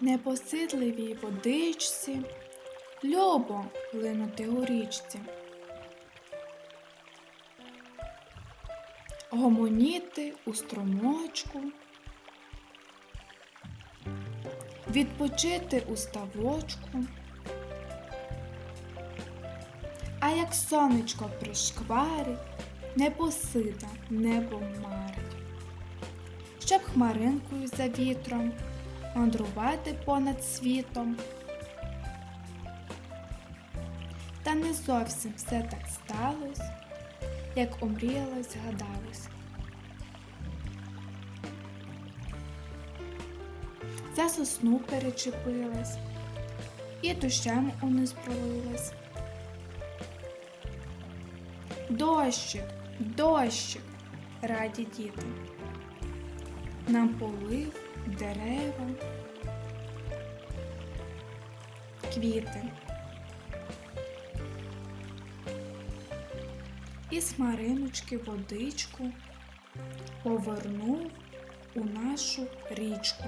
Непосидливій водичці, любо линути у річці, гомоніти у струмочку, відпочити у ставочку. Як сонечко пришкварить, непосита небо марить, щоб хмаринкою за вітром мандрувати понад світом. Та не зовсім все так сталося, як омріялось, гадалось. За сосну перечепилась і дощем униз пролилась. Дощик, дощик, раді діти. Нам полив дерева, квіти. І смариночки водичку повернув у нашу річку.